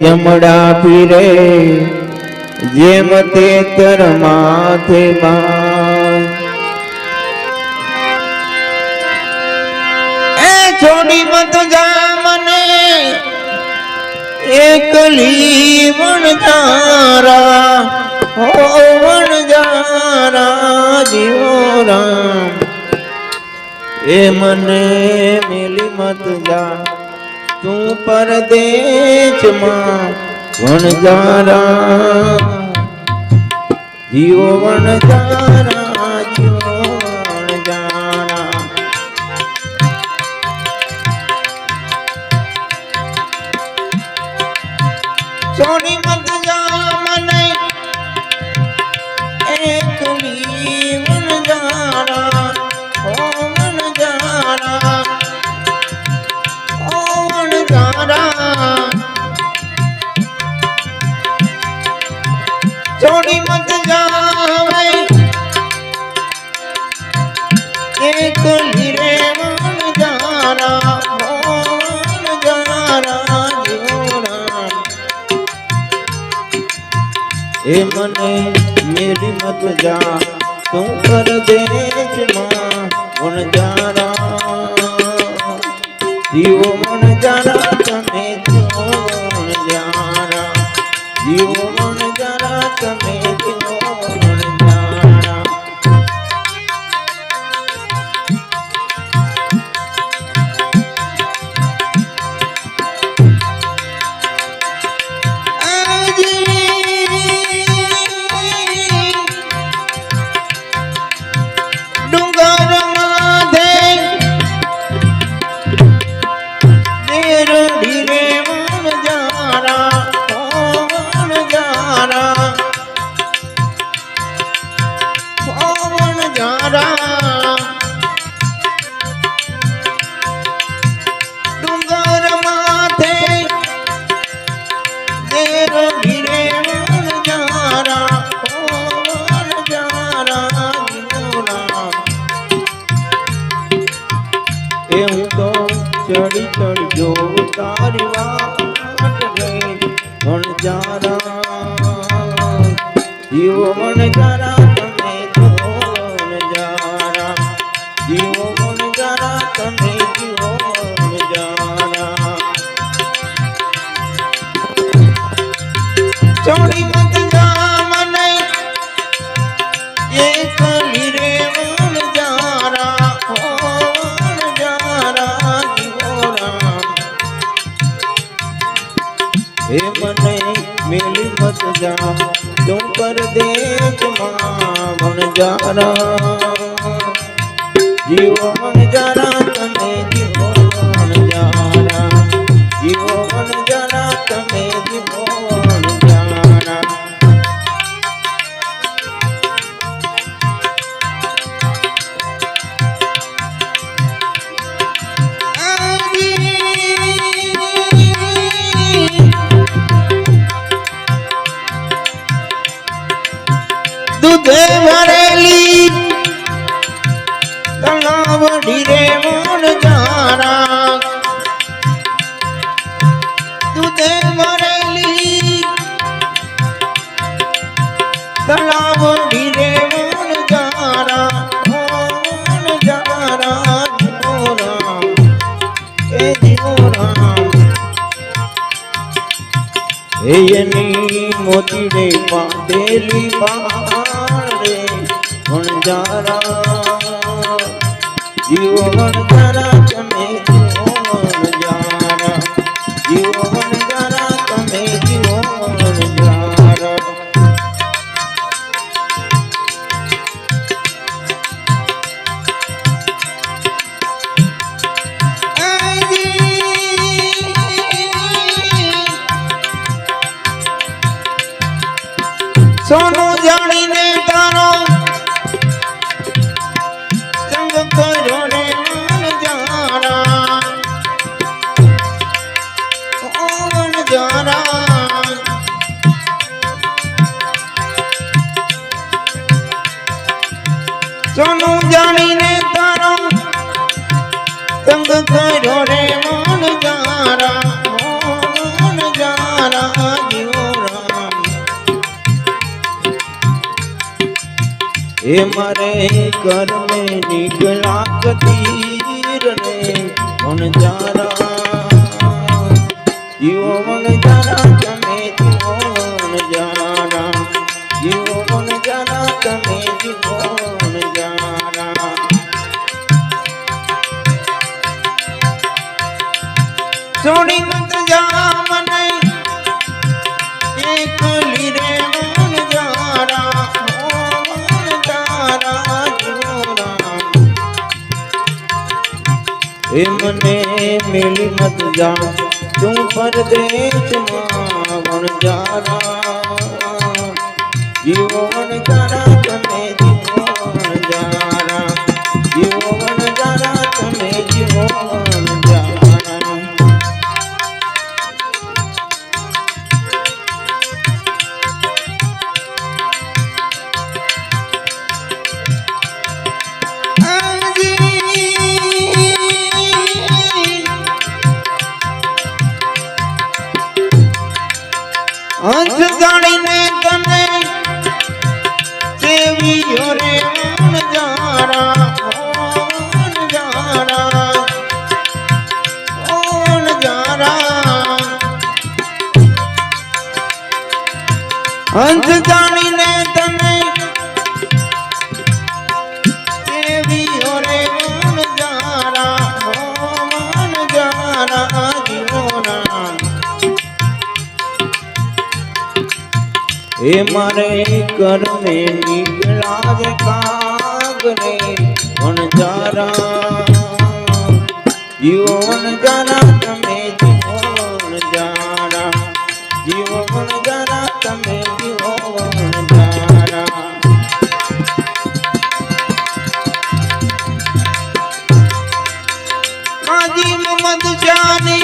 યમડા પીરે, જેમ તે તર માથે બાણ. એ છોડી મત જા મને એકલી વણ તારા હો વણ જારા જીવો રામ. એ મને મેલી મત જા. તું પરદેશમાં વણજારા જીવો વણજારા જીવો વણજારા સોની જીવો જરા જારા તમે ચડી ચડી જો તારી વાત રે. જીવો મન જારા તમે જીવો મન જીવો મન જારા તમે જીવો મન જારા મને મેલી મત જા તું પરદેશમાં વણ જારા જીવો વણ જારા તમે જીવો વણ જારા જીવો વણ તમે રે પાડે વણજારા જીવો વણજારા સોનું જાણીને તારો સંગ કરો રે સોનું જાણીને તારો સંગ કર્યો રે મન જારા મન જારા, જીવો હે મારે કરમે નીકળા કતીર ને પણ જારા જીવો મન જારા જા તું પરદેશમાં વણ જારા હે મારે કરને નીકળા રે કાગરે પણ જારા જીવન જારા તમે જીવન જારા. જીવન જારા તમે જીવન જારા. કાજી મોહમ્મદ જાની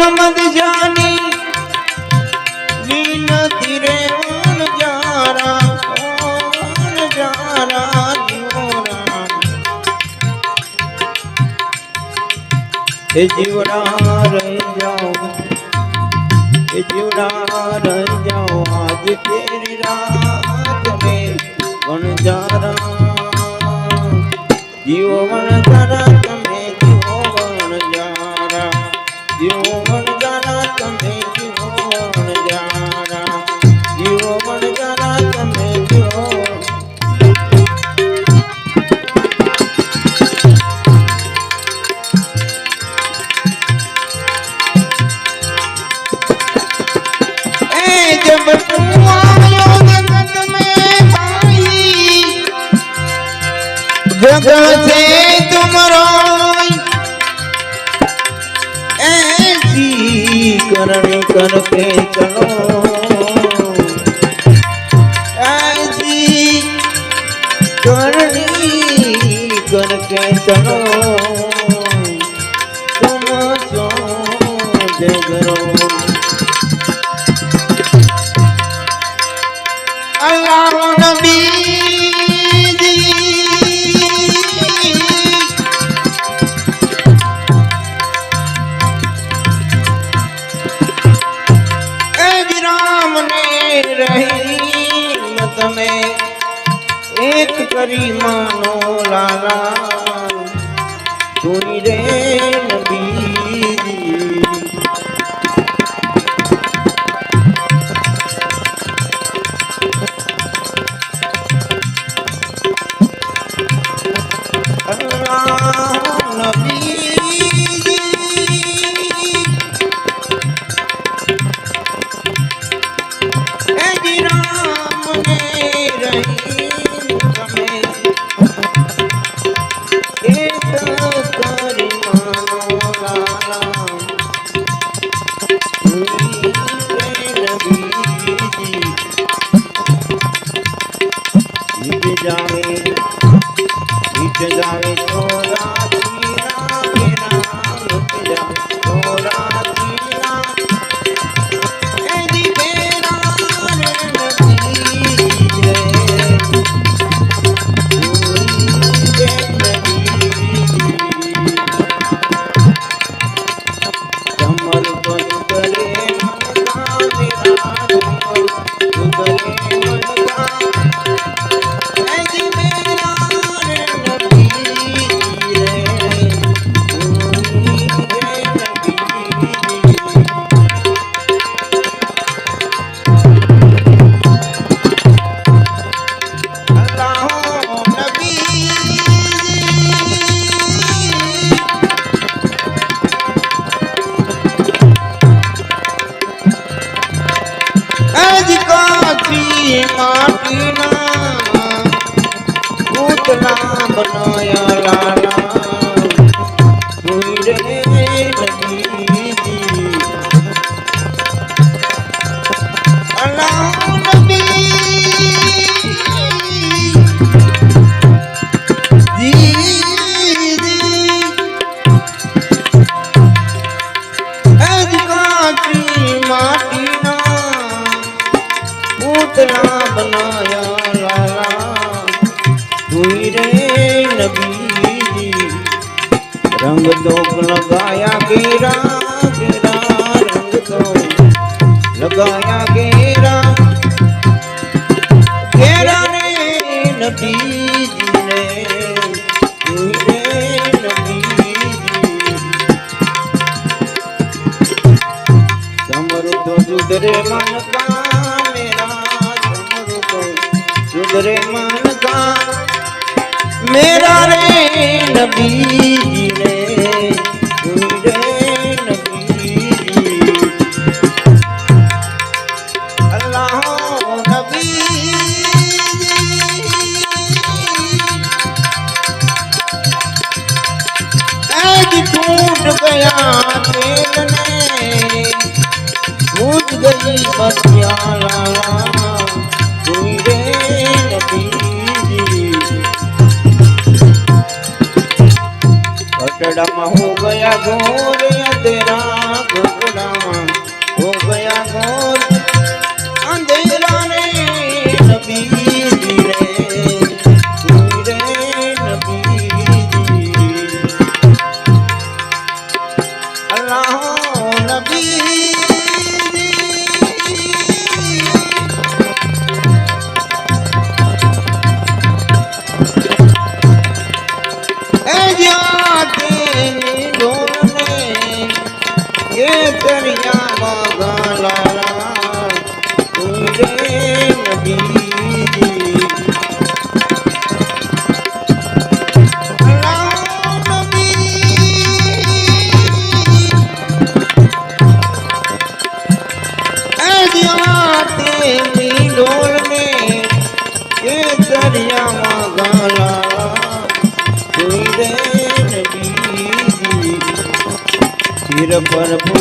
મોહમ્મદ જાની બીનતી રે ઓન જારા ઓન જારા જીવરા એ જીવરા રહી જાઓ એ જીવરા રહી જાઓ આજ તેરી રાત में વણજારા. જીવ વણજારા તમે जगत से तुम रोई ऐसी करनी करके चलो ऐसी करनी करके चलो तुम सो जगरो अल्लाह नबी કરી માનો લાલા. તુરી રે જાવે નીચે જાવે છોરા રે નબી રંગ તો લગાયા ગેરા ગેરા રંગ તો લગાયા કેરા કેરા રે નબીજી રે સમર તો દૂધ રે નબી રે ગુરુડે નબી અલ્લાહ નબી ભૂત ગઈ પત્યા લાવા ડમ હો ગયા ગોરે તેરા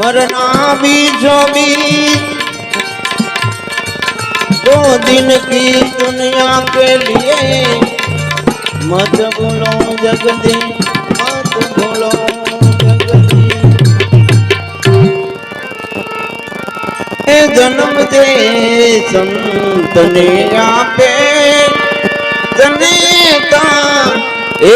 मरना भी जो भी दो दिन की દુનિયા કે લીએ? મત ભૂલો, જગદી મત ભૂલો, જગદી. એ જન્મ દે, સંતને આપે તને તા એ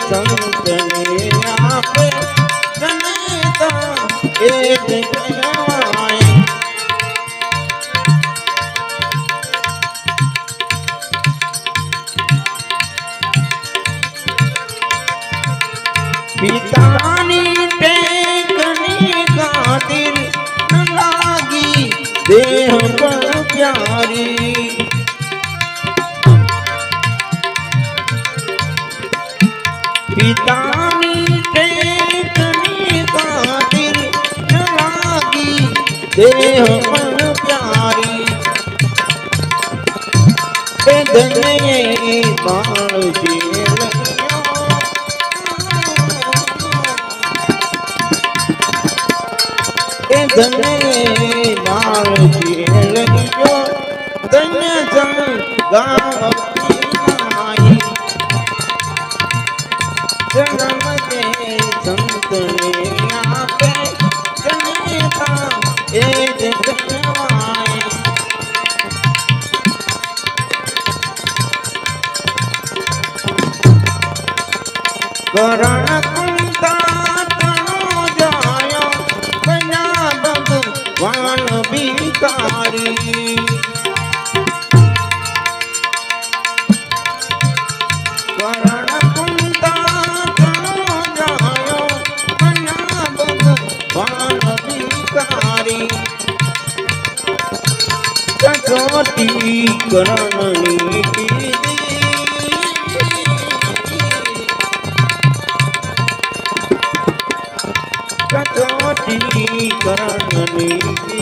સંતને આપે ગણતા એ દેહ મન પ્યારી. ધનયે બાણ જીવ એ ધનયે બાણ જીવ ધન્ય જન ગામ ચોટી કરણની ચોટી કરણની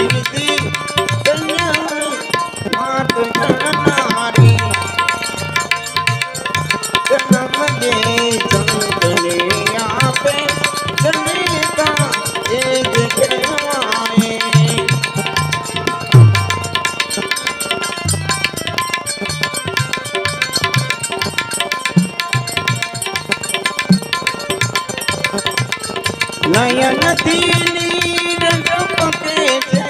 નયનથી નીર ધબકે છે.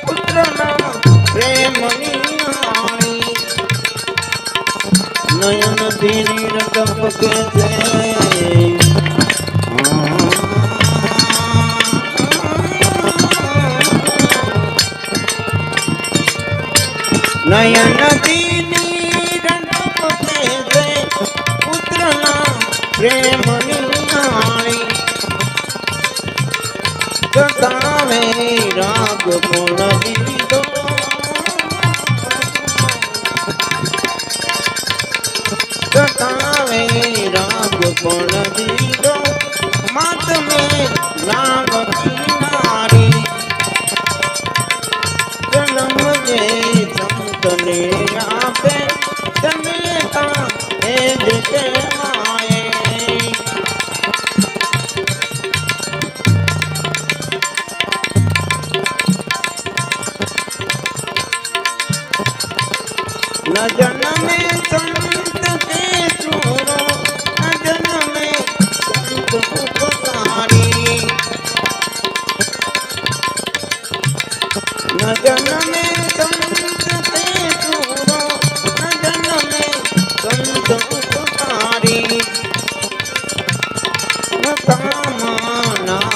પુત્રના પ્રેમની આણી નયનથી નીર ધબકે છે. નયનથી નીર ધબકે છે. પુત્રના પ્રેમની સતાવે રાગ ગુણ દીધો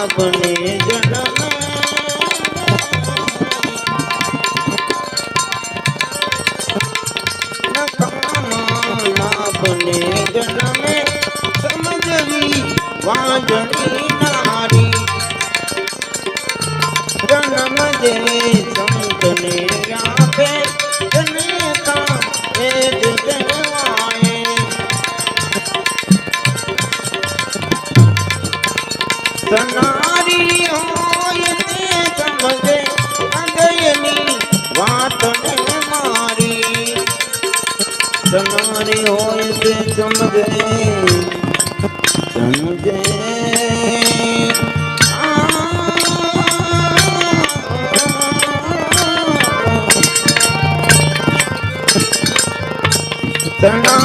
આપને જન્મ આપને જન્મે સમજવી વાંજણી નારી. જન્મ દે સનારી હોય તે સમજે. સમજે. સનારી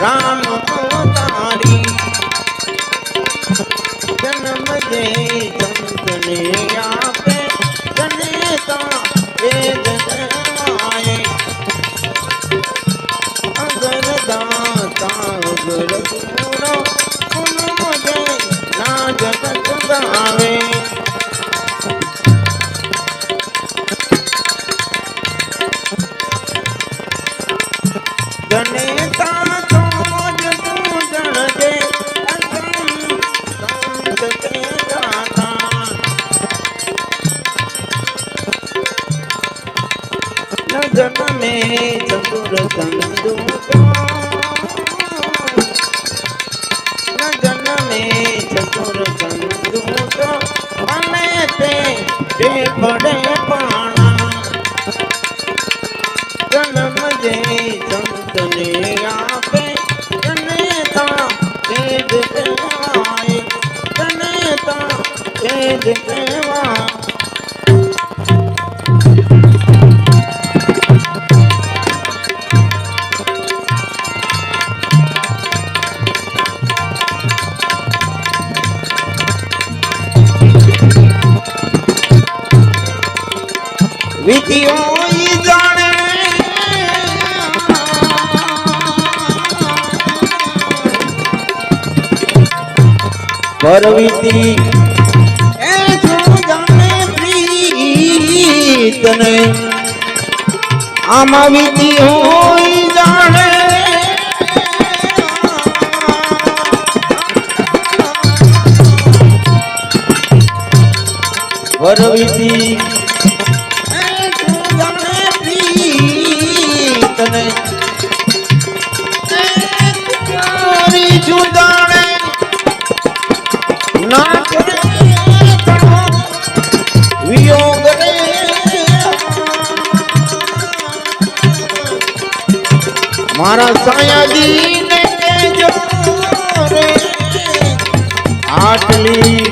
રામ અવતારી. જન્મ જે સંતને આપે. જનેતા એ જે સંતને આપે જનેતા તે જ કહેવાય જનેતા તે જ કહેવાય. વિધિઓ ઈ પરવિધિ એ જાણે પ્રીતને આમાં વીતી હોય જાણે. પરવિધિ મારા સાયાજી ને કેજો રે આટલી